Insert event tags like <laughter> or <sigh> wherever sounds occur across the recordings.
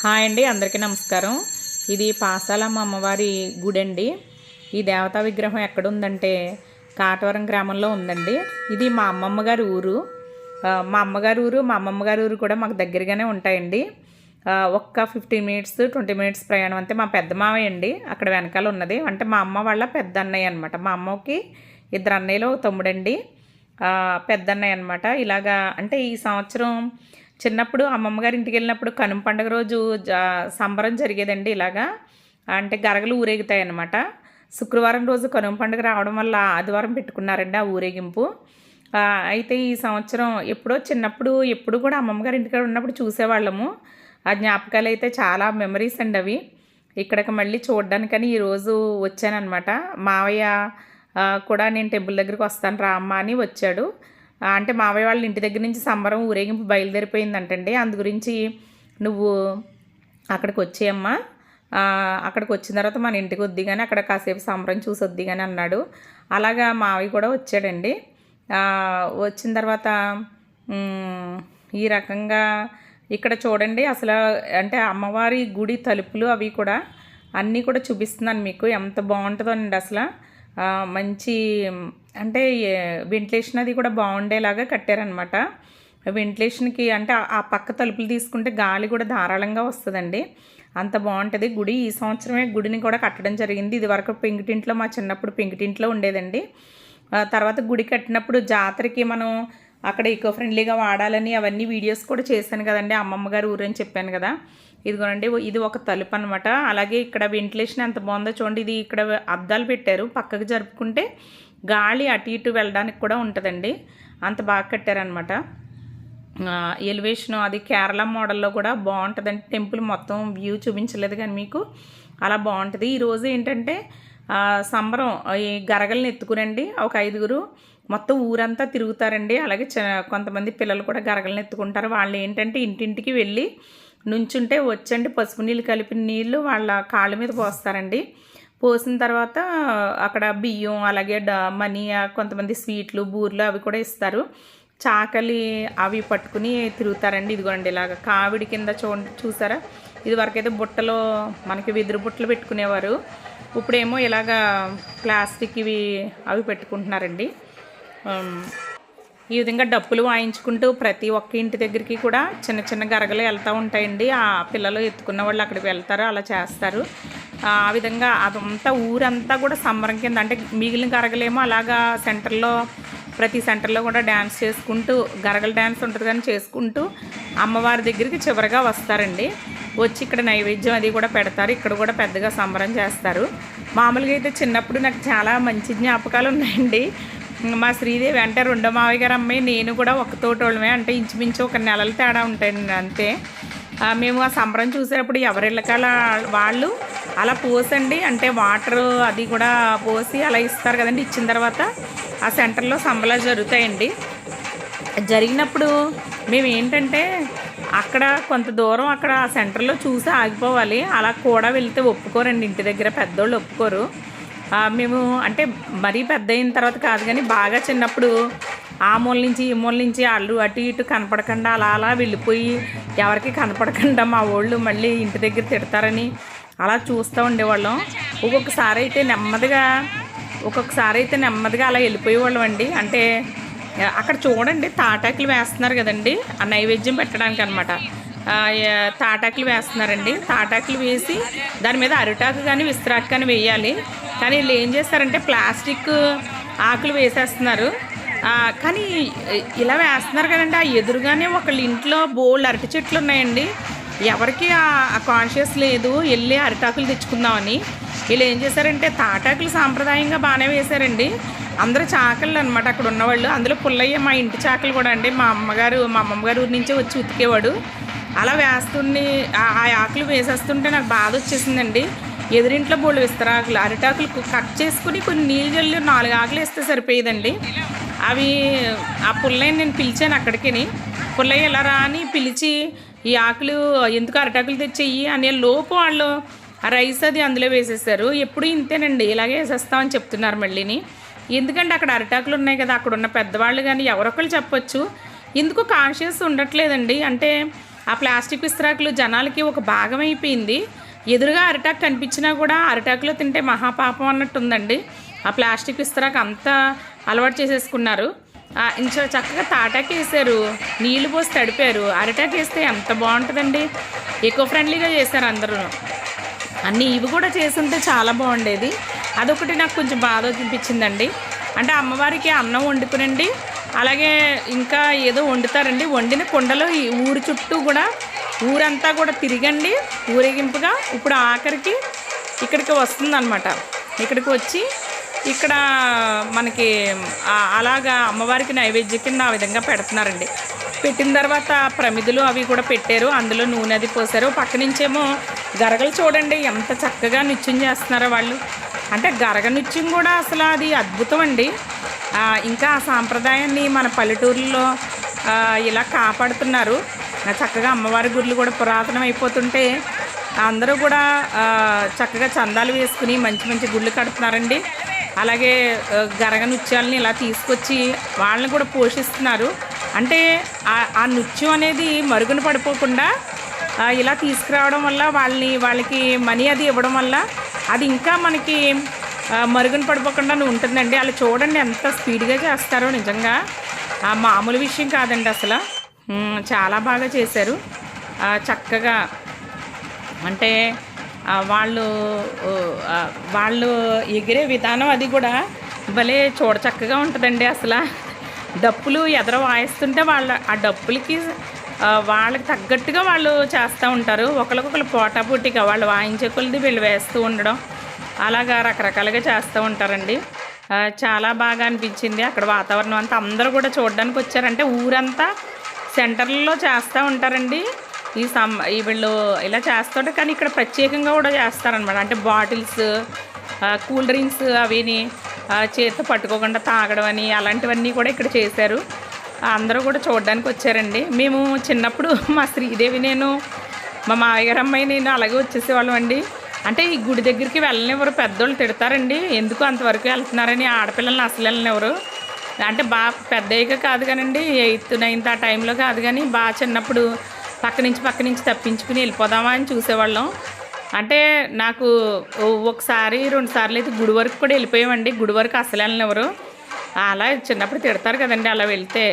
Hi అండి అందరికీ నమస్కారం. ఇది పాసాలమ్మ అమ్మవారి గుడి అండి ఈ దేవతా విగ్రహం ఎక్కడ ఉందంటే కాటవరం గ్రామంలో ఉందండి. ఇది మా అమ్మమ్మ గారి ఊరు. మా అమ్మగారి ఊరు మా అమ్మమ్మ గారి ఊరు కూడా మాకు దగ్గరగానే ఉంటాయండి. ఒక్క ఫిఫ్టీన్ మినిట్స్ ట్వంటీ మినిట్స్ ప్రయాణం అంతే. మా పెద్ద మావయ్య అండి అక్కడ వెనకాల ఉన్నది. అంటే మా అమ్మ వాళ్ళ పెద్ద అన్నయ్య అనమాట మా అమ్మకి ఇద్దరు అన్నయ్యలు ఒక తమ్ముడండి. పెద్ద అన్నయ్య అనమాట ఇలాగా అంటే ఈ సంవత్సరం చిన్నప్పుడు అమ్మమ్మ గారి ఇంటికి వెళ్ళినప్పుడు కనుమ పండుగ రోజు సంబరం జరిగేదండి ఇలాగా. అంటే గరగలు ఊరేగుతాయి అన్నమాట శుక్రవారం రోజు కనుమ పండుగ రావడం వల్ల ఆదివారం పెట్టుకున్నారండి ఆ ఊరేగింపు. అయితే ఈ సంవత్సరం ఎప్పుడో చిన్నప్పుడు ఎప్పుడు కూడా అమ్మమ్మ గారి ఇంటికాడ ఉన్నప్పుడు చూసేవాళ్ళము. ఆ జ్ఞాపకాలు అయితే చాలా మెమరీస్ అండి అవి. ఇక్కడికి మళ్ళీ చూడడానికని ఈరోజు వచ్చానమాట మావయ్య కూడా నేను టెంపుల్ దగ్గరికి వస్తాను రా అమ్మ అని వచ్చాడు. అంటే మావయ్య వాళ్ళ ఇంటి దగ్గర నుంచి సంబరం ఊరేగింపు బయలుదేరిపోయిందంటండి. అందు గురించి నువ్వు అక్కడికి వచ్చేయమ్మా. అక్కడికి వచ్చిన తర్వాత మన ఇంటికి వద్ది కానీ అక్కడ కాసేపు సంబరం చూసి వద్ది కానీ అన్నాడు. అలాగా మావయ్య కూడా వచ్చాడండి. వచ్చిన తర్వాత ఈ రకంగా ఇక్కడ చూడండి అసలు అంటే అమ్మవారి గుడి తలుపులు అవి కూడా అన్నీ కూడా చూపిస్తున్నాను మీకు. ఎంత బాగుంటుందో అండి అసలు. మంచి అంటే వెంటిలేషన్ అది కూడా బాగుండేలాగా కట్టారనమాట వెంటిలేషన్కి అంటే ఆ- పక్క తలుపులు తీసుకుంటే గాలి కూడా ధారాళంగా వస్తుందండి. అంత బాగుంటుంది. గుడి ఈ సంవత్సరమే గుడిని కూడా కట్టడం జరిగింది. ఇది వరకు పెంకుటింట్లో మా చిన్నప్పుడు పెంకిటింట్లో ఉండేదండి. ఆ తర్వాత గుడి కట్టినప్పుడు జాతరకి మనం అక్కడ ఈకో ఫ్రెండ్లీగా వాడాలని అవన్నీ వీడియోస్ కూడా చేశాను కదండి. అమ్మమ్మ గారు ఊరని చెప్పాను కదా. ఇదిగోనండి ఇది ఒక తలుపు అనమాట అలాగే ఇక్కడ వెంటిలేషన్ ఎంత బాగుందో చూడండి. ఇది ఇక్కడ అద్దాలు పెట్టారు. పక్కకు జరుపుకుంటే గాలి అటు ఇటు వెళ్ళడానికి కూడా ఉంటుందండి. అంత బాగా కట్టారనమాట ఎలివేషన్ అది కేరళ మోడల్లో కూడా బాగుంటుందండి. టెంపుల్ మొత్తం వ్యూ చూపించలేదు కానీ మీకు అలా బాగుంటుంది. ఈరోజు ఏంటంటే సంబరం ఈ గరగల్ని ఎత్తుకునండి ఒక ఐదుగురు మొత్తం ఊరంతా తిరుగుతారండి. అలాగే చ కొంతమంది పిల్లలు కూడా గరగల్ని ఎత్తుకుంటారు. వాళ్ళు ఏంటంటే ఇంటింటికి వెళ్ళి నుంచుంటే వచ్చండి. పసుపు నీళ్ళు కలిపిన నీళ్ళు వాళ్ళ కాళ్ళ మీద పోస్తారండి. పోసిన తర్వాత అక్కడ బియ్యం అలాగే డ మనీ కొంతమంది స్వీట్లు బూర్లు అవి కూడా ఇస్తారు. చాకలి అవి పట్టుకుని తిరుగుతారండి. ఇదిగోండి ఇలాగ కావిడి కింద చూ చూసారా? ఇదివరకైతే బుట్టలో మనకి వెదురు బుట్టలు పెట్టుకునేవారు. ఇప్పుడేమో ఇలాగా ప్లాస్టిక్ ఇవి అవి పెట్టుకుంటున్నారండి. ఈ విధంగా డప్పులు వాయించుకుంటూ ప్రతి ఒక్క ఇంటి దగ్గరికి కూడా చిన్న చిన్న గరగలు వెళ్తూ ఉంటాయండి. ఆ పిల్లలు ఎత్తుకున్న వాళ్ళు అక్కడికి వెళ్తారు అలా చేస్తారు. ఆ విధంగా అదంతా ఊరంతా కూడా సంబరం కింద అంటే మిగిలిన గరగలేమో అలాగా సెంటర్లో ప్రతి సెంటర్లో కూడా డ్యాన్స్ చేసుకుంటూ గరగల డ్యాన్స్ ఉంటుంది కానీ చేసుకుంటూ అమ్మవారి దగ్గరికి చివరిగా వస్తారండి. వచ్చి ఇక్కడ నైవేద్యం అది కూడా పెడతారు ఇక్కడ కూడా పెద్దగా సంబరం చేస్తారు. మామూలుగా అయితే చిన్నప్పుడు నాకు చాలా మంచి జ్ఞాపకాలు ఉన్నాయండి. మా శ్రీదేవి అంటే రెండో మావయ్య గారు అమ్మాయి నేను కూడా ఒక తోటోళ్ళమే అంటే ఇంచుమించు ఒక నెలల తేడా ఉంటాయండి అంతే. మేము ఆ సంబరం చూసేటప్పుడు ఎవరిళ్ళకాల వాళ్ళు అలా పోసండి. అంటే వాటర్ అది కూడా పోసి అలా ఇస్తారు కదండి. ఇచ్చిన తర్వాత ఆ సెంటర్లో సంబలా జరుగుతాయండి. జరిగినప్పుడు మేము ఏంటంటే అక్కడ కొంత దూరం అక్కడ ఆ సెంటర్లో చూసి ఆగిపోవాలి. అలా కూడా వెళ్తే ఒప్పుకోరండి. ఇంటి దగ్గర పెద్దోళ్ళు ఒప్పుకోరు. మేము అంటే మరీ పెద్ద అయిన తర్వాత కాదు కానీ బాగా చిన్నప్పుడు ఆ మూల నుంచి ఈ మూల నుంచి వాళ్ళు అటు ఇటు కనపడకుండా అలా అలా వెళ్ళిపోయి ఎవరికి కనపడకుండా మా వాళ్ళు మళ్ళీ ఇంటి దగ్గర తిడతారని అలా చూస్తూ ఉండేవాళ్ళం. ఒక్కొక్కసారి అయితే నెమ్మదిగా ఒక్కొక్కసారి అయితే నెమ్మదిగా అలా వెళ్ళిపోయేవాళ్ళం అండి. అంటే అక్కడ చూడండి తాటాకులు వేస్తున్నారు కదండి. ఆ నైవేద్యం పెట్టడానికి అనమాట తాటాకులు వేస్తున్నారండి. తాటాకులు వేసి దాని మీద అరిటాకు కానీ విస్తరాకు కానీ వేయాలి. కానీ వీళ్ళు ఏం చేస్తారంటే ప్లాస్టిక్ ఆకులు వేసేస్తున్నారు. కానీ ఇలా వేస్తున్నారు కదండి. ఆ ఎదురుగానే ఒకళ్ళ ఇంట్లో బోల్డ్ అరటి చెట్లు ఉన్నాయండి. ఎవరికి ఆ కాన్షియస్ లేదు వెళ్ళి అరిటాకులు తెచ్చుకుందామని. వీళ్ళు ఏం చేశారంటే తాటాకులు సాంప్రదాయంగా బాగానే వేశారండి. అందరూ చాకళ్ళు అనమాట అక్కడ ఉన్నవాళ్ళు. అందులో పుల్లయ్య మా ఇంటి చాకలు కూడా అండి. మా అమ్మగారు మా అమ్మమ్మగారు ఊరి నుంచే వచ్చి ఉతికేవాడు. అలా వేస్తుండి ఆ ఆకులు వేసేస్తుంటే నాకు బాధ వచ్చేసిందండి. ఎదురింట్లో బోళ్ళు విస్తరాకులు అరిటాకులు కట్ చేసుకుని కొన్ని నీళ్ళు జల్లి నాలుగు ఆకులు వేస్తే సరిపోయేదండి. అవి ఆ పుల్లయ్యని నేను పిలిచాను అక్కడికి. పుల్లయ్య ఎలా రా అని పిలిచి ఈ ఆకులు ఎందుకు అరిటాకులు తెచ్చేయి అనే లోపు వాళ్ళు ఆ రైస్ అది అందులో వేసేసారు ఎప్పుడు ఇంతేనండి ఇలాగే వేసేస్తామని చెప్తున్నారు మళ్ళీని. ఎందుకంటే అక్కడ అరిటాకులు ఉన్నాయి కదా అక్కడ ఉన్న పెద్దవాళ్ళు కానీ ఎవరొకరు చెప్పొచ్చు. ఎందుకు కాన్షియస్ ఉండట్లేదండి? అంటే ఆ ప్లాస్టిక్ విస్తరాకులు జనాలకి ఒక భాగం అయిపోయింది. ఎదురుగా అరిటాకు కనిపించినా కూడా అరిటాకులో తింటే మహాపాపం అన్నట్టు ఉందండి ఆ ప్లాస్టిక్ విస్తరాకు అంతా అలవాటు చేసేసుకున్నారు. ఇంచో చక్కగా తాటాకి వేసారు నీళ్ళు పోసి తడిపారు. అరటాకి వేస్తే ఎంత బాగుంటుందండి. ఎకో ఫ్రెండ్లీగా చేశారు అందరూ. అన్నీ ఇవి కూడా చేసుంటే చాలా బాగుండేది. అదొకటి నాకు కొంచెం బాధ అనిపించిందండి. అంటే అమ్మవారికి అన్నం వండుకునండి. అలాగే ఇంకా ఏదో వండుతారండి. వండిన కుండలో ఈ ఊరు చుట్టూ కూడా ఊరంతా కూడా తిరిగండి. ఊరేగింపుగా ఇప్పుడు ఆఖరికి ఇక్కడికి వస్తుందన్నమాట. ఇక్కడికి వచ్చి ఇక్కడ మనకి అలాగా అమ్మవారికి నైవేద్యం కింద ఆ విధంగా పెడుతున్నారండి. పెట్టిన తర్వాత ప్రమిదులు అవి కూడా పెట్టారు. అందులో నూనె అది పోసారు. పక్క నుంచేమో గరగలు చూడండి ఎంత చక్కగా నృత్యం చేస్తున్నారో వాళ్ళు. అంటే గరగ నృత్యం కూడా అసలు అది అద్భుతం అండి. ఇంకా ఆ సాంప్రదాయాన్ని మన పల్లెటూరులో ఇలా కాపాడుతున్నారు. చక్కగా అమ్మవారి గుళ్ళు కూడా పురాతనం అయిపోతుంటే అందరూ కూడా చక్కగా చందాలు వేసుకుని మంచి మంచి గుళ్ళు కడుతున్నారండి. అలాగే గరగ నృత్యాలని ఇలా తీసుకొచ్చి వాళ్ళని కూడా పోషిస్తున్నారు. అంటే ఆ- నృత్యం అనేది మరుగున పడిపోకుండా ఇలా తీసుకురావడం వల్ల వాళ్ళని వాళ్ళకి మనీ అది ఇవ్వడం వల్ల అది ఇంకా మనకి మరుగున పడిపోకుండా ఉంటుందండి. వాళ్ళు చూడండి ఎంత స్పీడ్గా చేస్తారో నిజంగా. మామూలు విషయం కాదండి అసలు. చాలా బాగా చేశారు. చక్కగా. అంటే వాళ్ళు వాళ్ళు ఎగిరే విధానం అది కూడా భలే చూడచక్కగా ఉంటుందండి అసలు. డప్పులు ఎదర వాయిస్తుంటే వాళ్ళ ఆ డప్పులకి వాళ్ళకి తగ్గట్టుగా వాళ్ళు చేస్తూ ఉంటారు. ఒకరికొకరు పోటాపోటీగా వాళ్ళు వాయించే కొలది వీళ్ళు వేస్తూ ఉండడం అలాగా రకరకాలుగా చేస్తూ ఉంటారండి. చాలా బాగా అనిపించింది. అక్కడ వాతావరణం అంతా అందరూ కూడా చూడడానికి వచ్చారంటే ఊరంతా సెంటర్లో చేస్తూ ఉంటారండి. ఈ సమ్ వీళ్ళు ఇలా చేస్తుంటే కానీ ఇక్కడ ప్రత్యేకంగా కూడా చేస్తారనమాట అంటే బాటిల్స్ కూల్ డ్రింక్స్ అవిని చేతితో పట్టుకోకుండా తాగడం అని అలాంటివన్నీ కూడా ఇక్కడ చేశారు. అందరూ కూడా చూడడానికి వచ్చారండి. మేము చిన్నప్పుడు <laughs> మా శ్రీదేవి నేను మా మామయ్య అమ్మాయి నేను అలాగే వచ్చేసేవాళ్ళం అండి. అంటే ఈ గుడి దగ్గరికి వెళ్ళనివ్వరు పెద్దోళ్ళు తిడతారండి. ఎందుకు అంతవరకు వెళ్తున్నారని ఆడపిల్లల్ని అసలు వెళ్ళనివ్వరు. అంటే బాగా పెద్ద అయ్యాక కాదు కానండి ఎయిత్ నైన్త్ ఆ టైంలో కాదు కానీ బాగా చిన్నప్పుడు పక్క నుంచి పక్క నుంచి తప్పించుకుని వెళ్ళిపోదామా అని చూసేవాళ్ళం. అంటే నాకు ఒకసారి రెండు సార్లు అయితే గుడి వరకు కూడా వెళ్ళిపోయామండి. గుడి వరకు అసలు వెళ్ళనివ్వరు అలా చిన్నప్పుడు తిడతారు కదండి అలా వెళ్తే.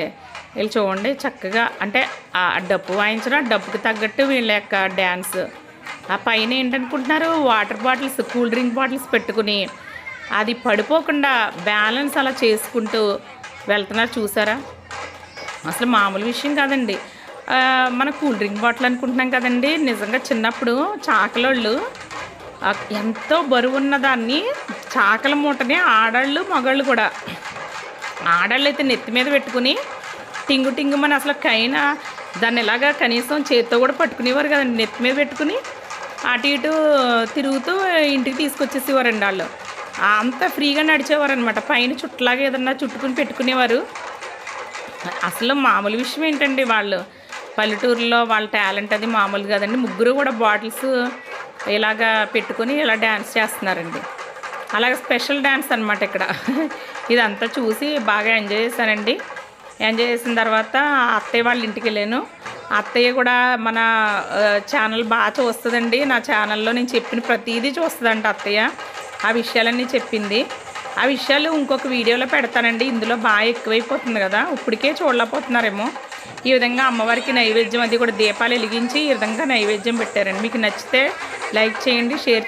వీళ్ళు చూడండి చక్కగా అంటే ఆ డప్పు వాయించడం ఆ డప్పుకి తగ్గట్టు వీళ్ళ యొక్క డ్యాన్స్. ఆ పైన ఏంటనుకుంటున్నారు? Water bottles cool drink bottles పెట్టుకుని. అది పడిపోకుండా బ్యాలెన్స్ అలా చేసుకుంటూ వెళ్తున్నారు. చూసారా? అసలు మామూలు విషయం కాదండి. మన కూల్ డ్రింక్ బాటిల్ అనుకుంటున్నాం కదండి. నిజంగా చిన్నప్పుడు చాకలోళ్ళు ఎంతో బరువు ఉన్న దాన్ని చాకల మూటని ఆడాళ్ళు మగాళ్ళు కూడా. ఆడాళ్ళు అయితే నెత్తి మీద పెట్టుకుని టింగు టింగుమని అసలు కైనా దాన్ని ఎలాగా కనీసం చేత్తో కూడా పట్టుకునేవారు కదండి. నెత్తి మీద పెట్టుకుని అటు ఇటు తిరుగుతూ ఇంటికి తీసుకొచ్చేసేవారండి వాళ్ళు. అంత ఫ్రీగా నడిచేవారు అనమాట పైన చుట్టలాగా ఏదన్నా చుట్టుకుని పెట్టుకునేవారు. అసలు మామూలు విషయం ఏంటండి వాళ్ళు? పల్లెటూరులో వాళ్ళ టాలెంట్ అది మామూలు కాదండి. ముగ్గురు కూడా బాటిల్స్ ఇలాగా పెట్టుకొని ఇలా డ్యాన్స్ చేస్తున్నారండి. అలాగే స్పెషల్ డ్యాన్స్ అనమాట ఇక్కడ. ఇదంతా చూసి బాగా ఎంజాయ్ చేశానండి. ఎంజాయ్ చేసిన తర్వాత అత్తయ్య వాళ్ళ ఇంటికి వెళ్ళాను. అత్తయ్య కూడా మన ఛానల్ బాగా చూస్తుందండి. నా ఛానల్లో నేను చెప్పిన ప్రతిదీ చూస్తుందంట అత్తయ్య. ఆ విషయాలన్నీ చెప్పింది. ఆ విషయాలు ఇంకొక వీడియోలో పెడతానండి. ఇందులో బాగా ఎక్కువైపోతుంది కదా. ఇప్పటికే చూడలేకపోతున్నారేమో. ఈ విధంగా అమ్మవారికి నైవేద్యం అది కూడా దీపాలు వెలిగించి ఈ విధంగా నైవేద్యం పెట్టారండి. మీకు నచ్చితే లైక్ చేయండి షేర్